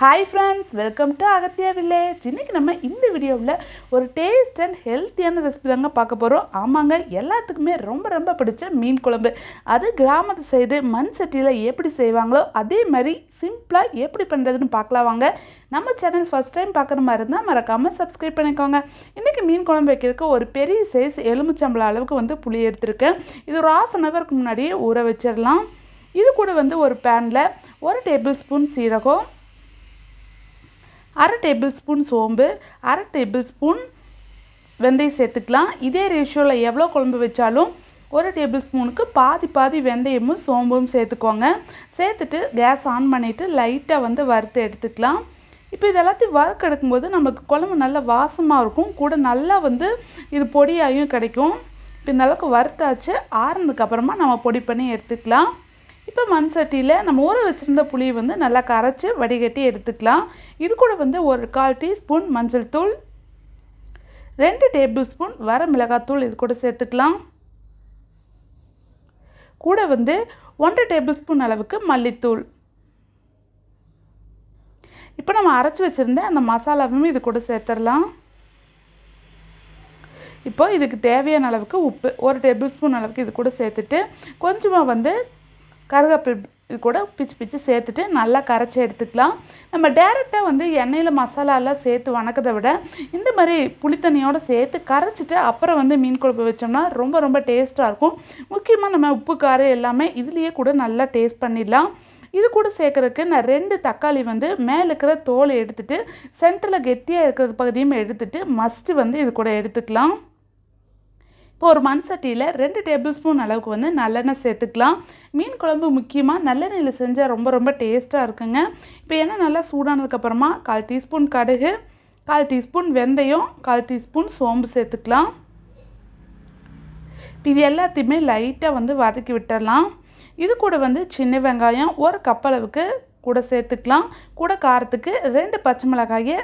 Hi friends welcome to Agathiya village இன்றைக்கி நம்ம இந்த வீடியோவில் ஒரு டேஸ்ட் அண்ட் ஹெல்த்தியான ரெசிபி தாங்க பார்க்க போகிறோம் ஆமாங்க எல்லாத்துக்குமே ரொம்ப ரொம்ப பிடிச்ச மீன் குழம்பு. அது கிராமத்து சைடு மண் சட்டியில் எப்படி செய்வாங்களோ அதே மாதிரி சிம்பிளாக எப்படி பண்ணுறதுன்னு பார்க்கலாம் வாங்க. நம்ம சேனல் ஃபஸ்ட் டைம் பார்க்குற மாதிரி இருந்தால் மறக்காமல் சப்ஸ்கிரைப் பண்ணிக்கோங்க. இன்றைக்கி மீன் குழம்பு வைக்கிறதுக்கு ஒரு பெரிய சைஸ் எலுமிச்சம்பளம் அளவுக்கு வந்து புளி எடுத்திருக்கேன். இது ஒரு ஆஃப் அன் ஹவருக்கு முன்னாடியே ஊற வச்சிடலாம். இது கூட வந்து ஒரு பேனில் ஒரு டேபிள் ஸ்பூன் சீரகம் அரை டேபிள் ஸ்பூன் சோம்பு அரை டேபிள் ஸ்பூன் வெந்தயம் சேர்த்துக்கலாம். இதே ரேஷியோவில் எவ்வளோ குழம்பு வச்சாலும் ஒரு டேபிள் ஸ்பூனுக்கு பாதி பாதி வெந்தயமும் சோம்பும் சேர்த்துக்கோங்க. சேர்த்துட்டு கேஸ் ஆன் பண்ணிவிட்டு லைட்டாக வந்து வறுத்து எடுத்துக்கலாம். இப்போ இது எல்லாத்தையும் வறுக்க எடுக்கும்போது நமக்கு குழம்பு நல்லா வாசமாக இருக்கும். கூட நல்லா வந்து இது பொடியாயும் கிடைக்கும். இப்போ இந்தளவுக்கு வறுத்தாச்சு. ஆறுனதுக்கப்புறமா நம்ம பொடி பண்ணி எடுத்துக்கலாம். இப்போ மண் சட்டியில் நம்ம ஊற வச்சுருந்த புளி வந்து நல்லா கரைச்சி வடிகட்டி எடுத்துக்கலாம். இது கூட வந்து ஒரு கால் டீஸ்பூன் மஞ்சள் தூள் ரெண்டு டேபிள் ஸ்பூன் வர மிளகாத்தூள் இது கூட சேர்த்துக்கலாம். கூட வந்து ஒன்றரை டேபிள் ஸ்பூன் அளவுக்கு மல்லித்தூள். இப்போ நம்ம அரைச்சி வச்சுருந்த அந்த மசாலாவும் இது கூட சேர்த்துடலாம். இப்போ இதுக்கு தேவையான அளவுக்கு உப்பு ஒரு டேபிள் ஸ்பூன் அளவுக்கு இது கூட சேர்த்துட்டு கொஞ்சமாக வந்து கருவேப்பில் கூட பிச்சு பிச்சு சேர்த்துட்டு நல்லா கரைச்சி எடுத்துக்கலாம். நம்ம டேரெக்டாக வந்து எண்ணெயில் மசாலாலாம் சேர்த்து வணக்கதை விட இந்த மாதிரி புளித்தண்ணியோடு சேர்த்து கரைச்சிட்டு அப்புறம் வந்து மீன் குழம்பு வச்சோம்னா ரொம்ப ரொம்ப டேஸ்ட்டாக இருக்கும். முக்கியமாக நம்ம உப்பு காரம் எல்லாமே இதுலேயே கூட நல்லா டேஸ்ட் பண்ணிடலாம். இது கூட சேர்க்குறதுக்கு நான் ரெண்டு தக்காளி வந்து மேலே இருக்கிற தோலை எடுத்துகிட்டு சென்டரில் கெட்டியாக இருக்கிற பகுதியும் எடுத்துகிட்டு மஸ்ட்டு வந்து இது கூட எடுத்துக்கலாம். இப்போ ஒரு மண் சட்டியில் ரெண்டு டேபிள் ஸ்பூன் அளவுக்கு வந்து நல்லெண்ணெய் சேர்த்துக்கலாம். மீன் குழம்பு முக்கியமாக நல்லெண்ணெயில் செஞ்சால் ரொம்ப ரொம்ப டேஸ்ட்டாக இருக்குங்க. இப்போ எண்ணெய் நல்லா சூடானதுக்கப்புறமா கால் டீஸ்பூன் கடுகு கால் டீஸ்பூன் வெந்தயம் கால் டீஸ்பூன் சோம்பு சேர்த்துக்கலாம். இப்போ இது எல்லாத்தையுமே லைட்டாக வந்து வதக்கி விட்டுடலாம் இது கூட வந்து சின்ன வெங்காயம் ஒரு கப் அளவுக்கு கூட சேர்த்துக்கலாம். கூட காரத்துக்கு ரெண்டு பச்சை மிளகாயை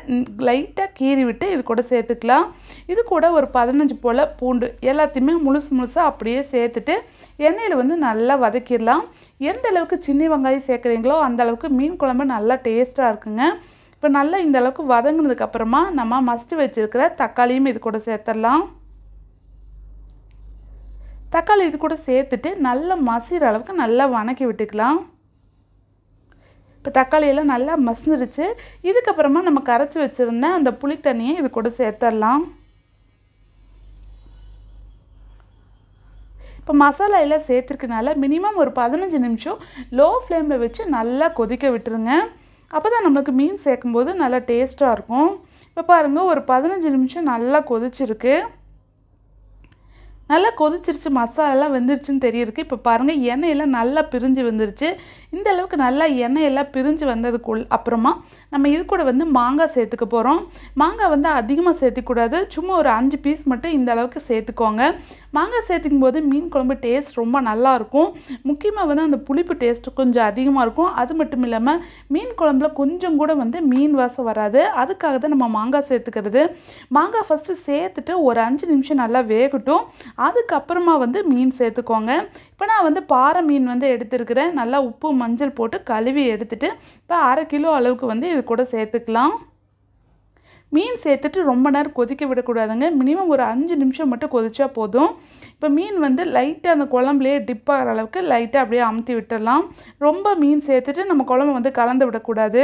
லைட்டாக கீறி விட்டு இது கூட சேர்த்துக்கலாம். இது கூட ஒரு பதினஞ்சு போல் பூண்டு எல்லாத்தையுமே முழுசு முழுசாக அப்படியே சேர்த்துட்டு எண்ணெயில் வந்து நல்லா வதக்கிடலாம். எந்த அளவுக்கு சின்ன வெங்காயம் சேர்க்குறீங்களோ அந்த அளவுக்கு மீன் குழம்பு நல்லா டேஸ்ட்டாக இருக்குங்க. இப்போ நல்லா இந்த அளவுக்கு வதங்கினதுக்கப்புறமா நம்ம மஸ்ட்டு வச்சுருக்கிற தக்காளியும் இது கூட சேர்த்துடலாம் தக்காளி இது கூட சேர்த்துட்டு நல்லா மசிகிற அளவுக்கு நல்லா வணக்கி விட்டுக்கலாம். இப்போ தக்காளியெல்லாம் நல்லா மசிந்துருச்சு இதுக்கப்புறமா நம்ம கரைச்சி வச்சுருந்த அந்த புளி தண்ணியை இது கூட சேர்த்துடலாம் இப்போ மசாலா எல்லாம் சேர்த்துருக்கனால மினிமம் ஒரு பதினஞ்சு நிமிஷம் லோ ஃப்ளேமில் வச்சு நல்லா கொதிக்க விட்டுருங்க. அப்போ தான் நம்மளுக்கு மீன் சேர்க்கும்போது நல்லா டேஸ்ட்டாக இருக்கும். இப்போ பாருங்கள் ஒரு பதினஞ்சு நிமிஷம் நல்லா கொதிச்சிருக்கு. நல்லா கொதிச்சிருச்சு மசாலாலாம் வெந்துருச்சுன்னு தெரியிருக்கு இப்போ பாருங்கள் எண்ணெயெல்லாம் நல்லா பிரிஞ்சு வந்துருச்சு. இந்த அளவுக்கு நல்லா எண்ணெயெல்லாம் பிரிஞ்சு வந்ததுக்குள் அப்புறமா நம்ம இது கூட வந்து மாங்காய் சேர்த்துக்க போகிறோம் மாங்காய் வந்து அதிகமாக சேர்த்துக்கூடாது. சும்மா ஒரு அஞ்சு பீஸ் மட்டும் இந்த அளவுக்கு சேர்த்துக்கோங்க. மாங்காய் சேர்த்துக்கும் போது மீன் குழம்பு டேஸ்ட் ரொம்ப நல்லாயிருக்கும் முக்கியமாக வந்து அந்த புளிப்பு டேஸ்ட் கொஞ்சம் அதிகமாக இருக்கும். அது மட்டும் இல்லாமல் மீன் குழம்புல கொஞ்சம் கூட வந்து மீன் வாசம் வராது. அதுக்காக தான் நம்ம மாங்காய் சேர்த்துக்கிறது. மாங்காய் ஃபஸ்ட்டு சேர்த்துட்டு ஒரு அஞ்சு நிமிஷம் நல்லா வேகட்டும். அதுக்கப்புறமா வந்து மீன் சேர்த்துக்கோங்க. இப்போ நான் வந்து பாறை மீன் வந்து எடுத்துருக்கிறேன். நல்லா உப்பு மஞ்சள் போட்டு கழுவி எடுத்துகிட்டு இப்போ அரை கிலோ அளவுக்கு வந்து இது கூட சேர்த்துக்கலாம். மீன் சேர்த்துட்டு ரொம்ப நேரம் கொதிக்க விடக்கூடாதுங்க. மினிமம் ஒரு அஞ்சு நிமிஷம் மட்டும் கொதிச்சா போதும். இப்போ மீன் வந்து லைட்டாக அந்த குழம்புலேயே டிப் ஆகிற அளவுக்கு லைட்டாக அப்படியே அமுத்தி விட்டுடலாம். ரொம்ப மீன் சேர்த்துட்டு நம்ம குழம்பு வந்து கலந்து விடக்கூடாது.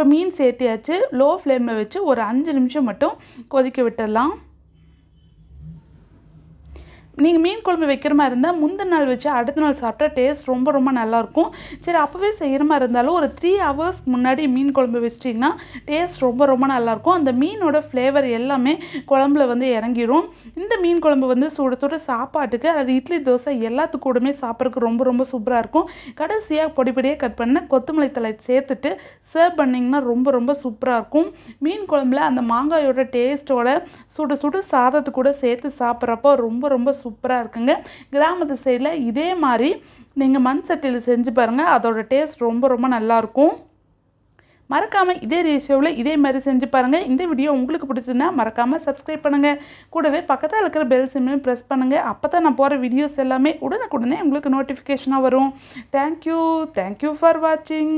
இப்போ மீன் சேர்த்தியாச்சு லோ ஃப்ளேமில் வச்சு ஒரு அஞ்சு நிமிஷம் மட்டும் கொதிக்க விட்டுடலாம். நீங்கள் மீன் குழம்பு வைக்கிற மாதிரி இருந்தால் முந்தின நாள் வச்சு அடுத்த நாள் சாப்பிட்டா டேஸ்ட் ரொம்ப ரொம்ப நல்லாயிருக்கும். சரி அப்போவே செய்கிற மாதிரி இருந்தாலும் ஒரு த்ரீ ஹவர்ஸ்க்கு முன்னாடி மீன் குழம்பு வச்சிட்டிங்கன்னா டேஸ்ட் ரொம்ப ரொம்ப நல்லாயிருக்கும். அந்த மீனோட ஃப்ளேவர் எல்லாமே குழம்புல வந்து இறங்கிடும் இந்த மீன் குழம்பு வந்து சுட சுட சாப்பாட்டுக்கு அது இட்லி தோசை எல்லாத்துக்கூடமே சாப்பிட்றதுக்கு ரொம்ப ரொம்ப சூப்பராக இருக்கும். கடைசியாக பொடி பொடியாக கட் பண்ண கொத்தமல்லி தலை சேர்த்துட்டு சர்வ் பண்ணிங்கன்னா ரொம்ப ரொம்ப சூப்பராக இருக்கும். மீன் குழம்புல அந்த மாங்காயோட டேஸ்ட்டோட சுட சுட சாதத்து கூட சேர்த்து சாப்பிட்றப்போ ரொம்ப ரொம்ப சூப்பராக இருக்குங்க. கிராமத்து சைடில் இதே மாதிரி நீங்கள் மண் சட்டியில் செஞ்சு பாருங்கள் அதோட டேஸ்ட் ரொம்ப ரொம்ப நல்லாயிருக்கும் மறக்காமல் இதே ரேஷியோவில் இதே மாதிரி செஞ்சு பாருங்கள் இந்த வீடியோ உங்களுக்கு பிடிச்சதுன்னா மறக்காமல் சப்ஸ்கிரைப் பண்ணுங்கள் கூடவே பக்கத்தில் இருக்கிற பெல் சிம்மையும் ப்ரெஸ் பண்ணுங்கள் அப்போ தான் நான் போகிற வீடியோஸ் எல்லாமே உடனுக்குடனே உங்களுக்கு நோட்டிஃபிகேஷனாக வரும். தேங்க்யூ தேங்க்யூ ஃபார் வாட்சிங்